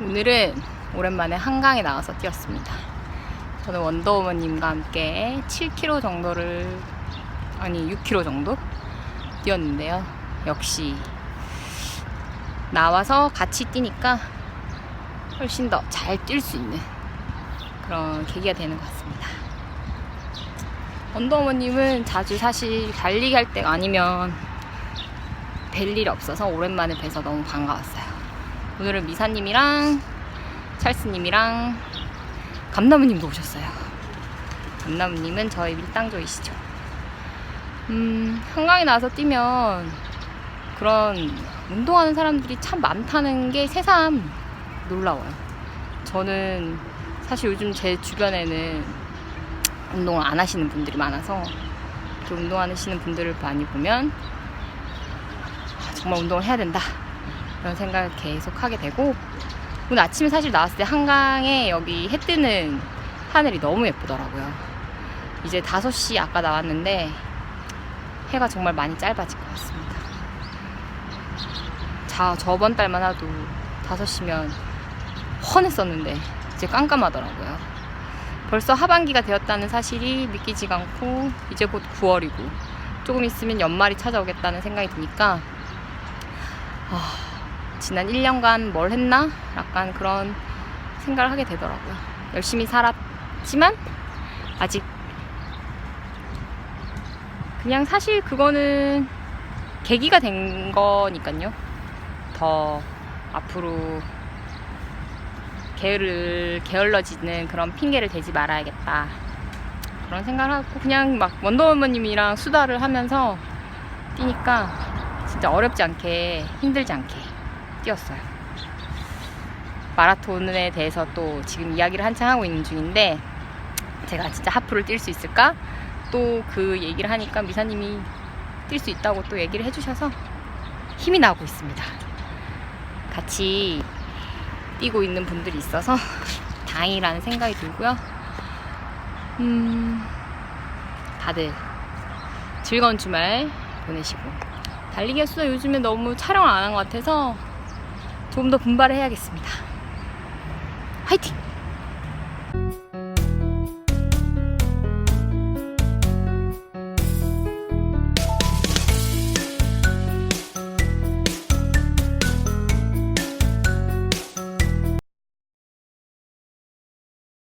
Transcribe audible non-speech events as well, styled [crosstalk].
오늘은 오랜만에 한강에 나와서 뛰었습니다. 저는 원더우먼님과 함께 7km 정도를 아니 6km 정도 뛰었는데요. 역시 나와서 같이 뛰니까 훨씬 더 잘 뛸 수 있는 그런 계기가 되는 것 같습니다. 원더우먼님은 자주 사실 달리기 할 때가 아니면 뵐 일이 없어서 오랜만에 뵈서 너무 반가웠어요. 오늘은 미사님이랑 찰스님이랑 감나무님도 오셨어요. 감나무님은 저희 밀당조이시죠. 음, 한강에 나와서 뛰면 그런 운동하는 사람들이 참 많다는 게 새삼 놀라워요. 저는 사실 요즘 제 주변에는 운동을 안 하시는 분들이 많아서 이렇게 운동하시는 분들을 많이 보면 아, 정말 운동을 해야 된다. 그런 생각을 계속 하게 되고 오늘 아침에 사실 나왔을 때 한강에 여기 해 뜨는 하늘이 너무 예쁘더라고요. 이제 5시 아까 나왔는데 해가 정말 많이 짧아질 것 같습니다. 자, 저번 달만 해도 5시면 헌했었는데 이제 깜깜하더라고요. 벌써 하반기가 되었다는 사실이 믿기지가 않고 이제 곧 9월이고 조금 있으면 연말이 찾아오겠다는 생각이 드니까 아, 지난 1년간 뭘 했나? 약간 그런 생각을 하게 되더라고요. 열심히 살았지만 아직 그냥 사실 그거는 계기가 된 거니까요. 더 앞으로 게으를 게을러지는 그런 핑계를 대지 말아야겠다. 그런 생각을 하고 그냥 막 원더우먼님이랑 수다를 하면서 뛰니까 진짜 어렵지 않게 힘들지 않게 뛰었어요. 마라톤에 대해서 또 지금 이야기를 한창 하고 있는 중인데 제가 진짜 하프를 뛸 수 있을까? 또 그 얘기를 하니까 미사님이 뛸 수 있다고 또 얘기를 해주셔서 힘이 나고 있습니다. 같이 뛰고 있는 분들이 있어서 [laughs] 다행이라는 생각이 들고요. 음, 다들 즐거운 주말 보내시고 횟수 요즘에 너무 촬영을 안 한 것 같아서 조금 더 분발을 해야겠습니다. 화이팅!